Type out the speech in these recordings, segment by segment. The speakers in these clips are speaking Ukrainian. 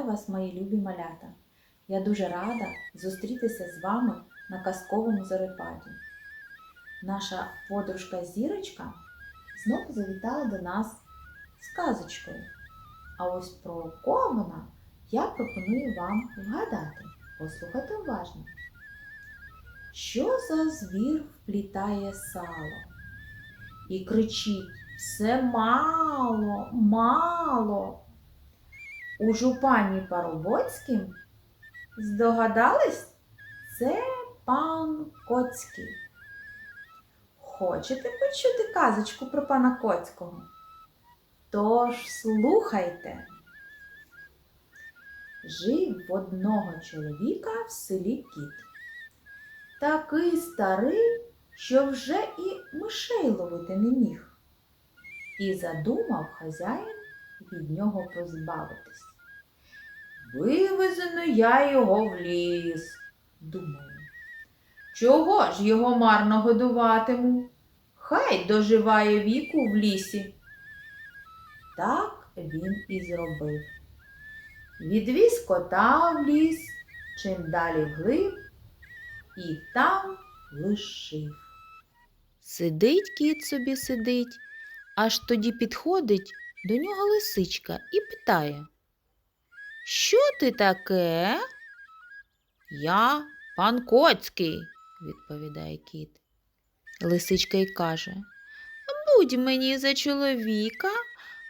Вітаю вас, мої любі малята! Я дуже рада зустрітися з вами на казковому зарипаді. Наша подружка Зірочка знову завітала до нас з казочкою. А ось про кого вона я пропоную вам вгадати. Послухайте уважно. Що за звір вплітає сало? І кричить все мало, мало. У жупані Парубоцьким здогадались? Це пан Коцький. Хочете почути казочку про пана Коцького? Тож слухайте. Жив в одного чоловіка в селі кіт. Такий старий, що вже і мишей ловити не міг. І задумав хазяїн від нього позбавитись. Вивезено я його в ліс, думаю. Чого ж його марно годуватиму? Хай доживає віку в лісі. Так він і зробив. Відвіз кота в ліс, чим далі вглиб, і там лишив. Сидить кіт собі сидить, аж тоді підходить до нього лисичка і питає. Що ти таке? Я пан Коцький, відповідає кіт. Лисичка й каже Будь мені за чоловіка,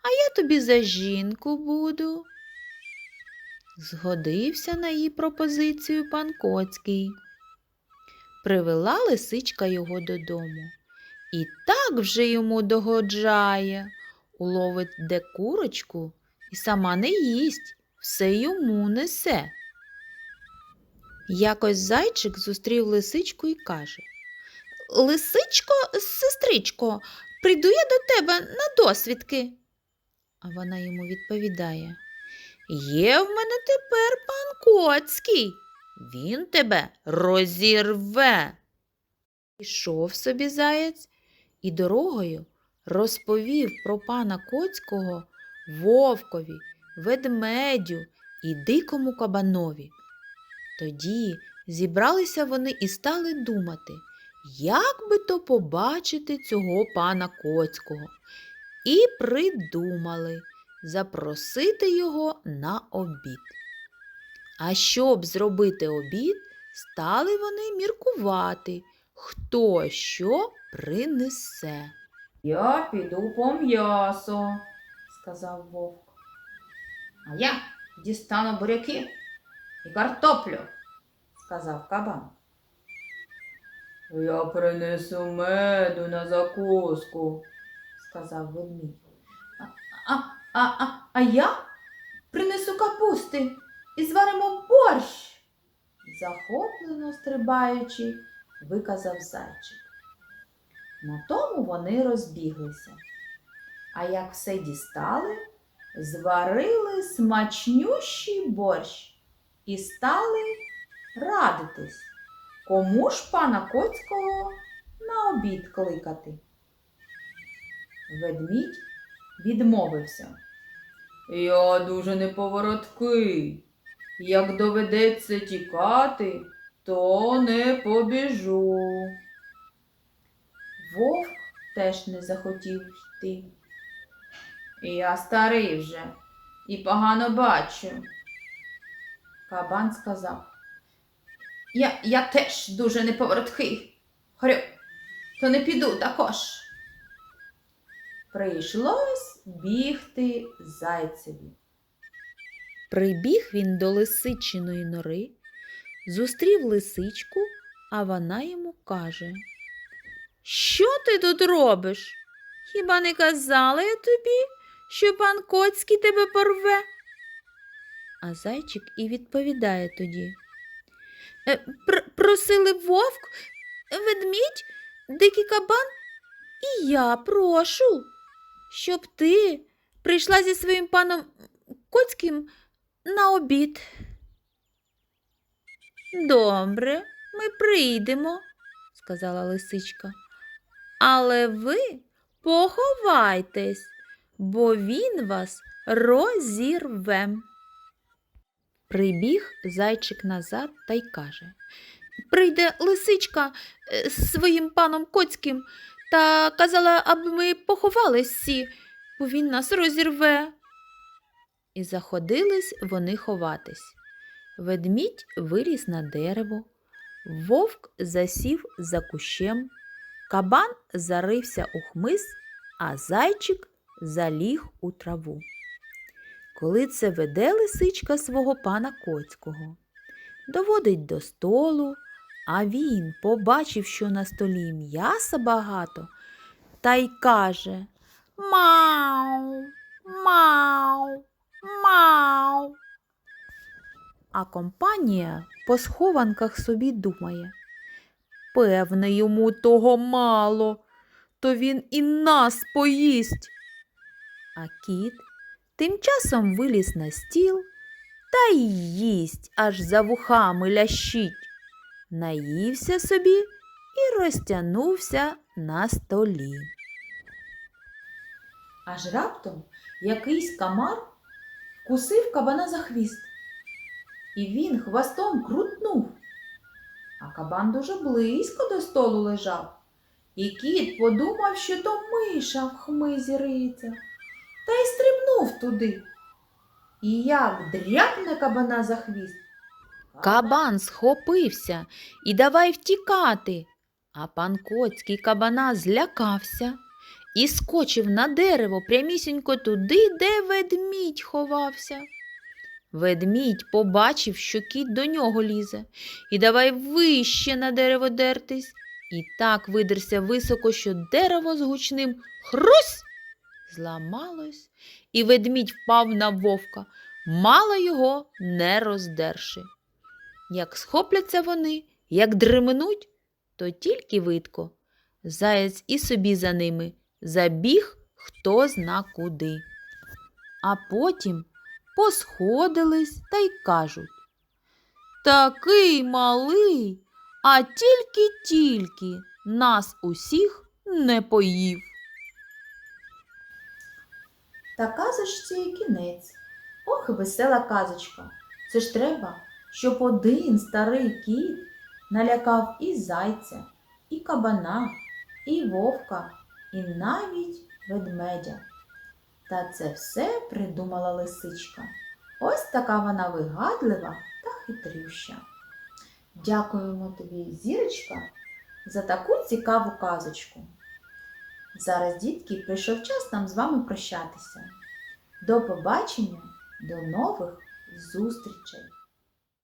а я тобі за жінку буду. Згодився на її пропозицію пан Коцький. Привела лисичка його додому. І так вже йому догоджає, уловить де курочку і сама не їсть, все йому несе. Якось зайчик зустрів лисичку і каже Лисичко, сестричко, прийду я до тебе на досвідки. А вона йому відповідає Є в мене тепер пан Коцький, він тебе розірве. Пішов собі заєць і дорогою розповів про пана Коцького вовкові, ведмедю і дикому кабанові. Тоді зібралися вони і стали думати, як би то побачити цього пана Коцького, і придумали запросити його на обід. А щоб зробити обід, стали вони міркувати, хто що принесе. Я піду по м'ясо, сказав вовк. А я дістану буряки і картоплю, сказав кабан. Я принесу меду на закуску, сказав ведмідь. А, а, а, а, а я принесу капусти і зваримо борщ, захоплено стрибаючи, виказав зайчик. На тому вони розбіглися. А як все дістали, зварили смачнющий борщ і стали радитись, кому ж пана Коцького на обід кликати. Ведмідь відмовився. Я дуже неповороткий. Як доведеться тікати, то не побіжу. Вовк теж не захотів йти. Я старий вже і погано бачу. Кабан сказав. Я, я теж дуже неповороткий. Хорю, то не піду також. Прийшлось бігти зайцеві. Прибіг він до лисичиної нори, зустрів лисичку, а вона йому каже Що ти тут робиш? Хіба не казала я тобі, що пан Коцький тебе порве? А зайчик і відповідає тоді. «Е, пр- просили вовк, ведмідь, дикий кабан, і я прошу, щоб ти прийшла зі своїм паном Коцьким на обід. Добре, ми прийдемо, сказала лисичка. Але ви поховайтесь, бо він вас розірве. Прибіг зайчик назад та й каже Прийде лисичка е, з своїм паном Коцьким та казала, аби ми поховались всі, бо він нас розірве. І заходились вони ховатись. Ведмідь виліз на дерево, вовк засів за кущем, кабан зарився у хмиз, а зайчик заліг у траву. Коли це веде лисичка свого пана Коцького, доводить до столу, а він побачив, що на столі м'яса багато, та й каже Мау, мау, мау. А компанія по схованках собі думає. Певне, йому того мало, то він і нас поїсть. А кіт тим часом виліз на стіл та й їсть, аж за вухами лящить. Наївся собі і розтягнувся на столі. Аж раптом якийсь камар вкусив кабана за хвіст. І він хвостом крутнув. А кабан дуже близько до столу лежав. І кіт подумав, що то миша в хмизі риється, та й стрибнув туди. І як дряпне кабана за хвіст. Кабан схопився і давай втікати. А пан Коцький кабана злякався і скочив на дерево прямісінько туди, де ведмідь ховався. Ведмідь побачив, що кіт до нього лізе, і давай вище на дерево дертись. І так видерся високо, що дерево з гучним хрусь зламалось, і ведмідь впав на вовка, мало його не роздерши. Як схопляться вони, як дременуть, то тільки видко. Заєць і собі за ними забіг хто зна куди. А потім посходились та й кажуть Такий малий, а тільки-тільки нас усіх не поїв. Та казочці і кінець. Ох, весела казочка. Це ж треба, щоб один старий кіт налякав і зайця, і кабана, і вовка, і навіть ведмедя. Та це все придумала лисичка. Ось така вона вигадлива та хитрюща. Дякуємо тобі, зірочка, за таку цікаву казочку. Зараз, дітки, прийшов час нам з вами прощатися. До побачення, до нових зустрічей!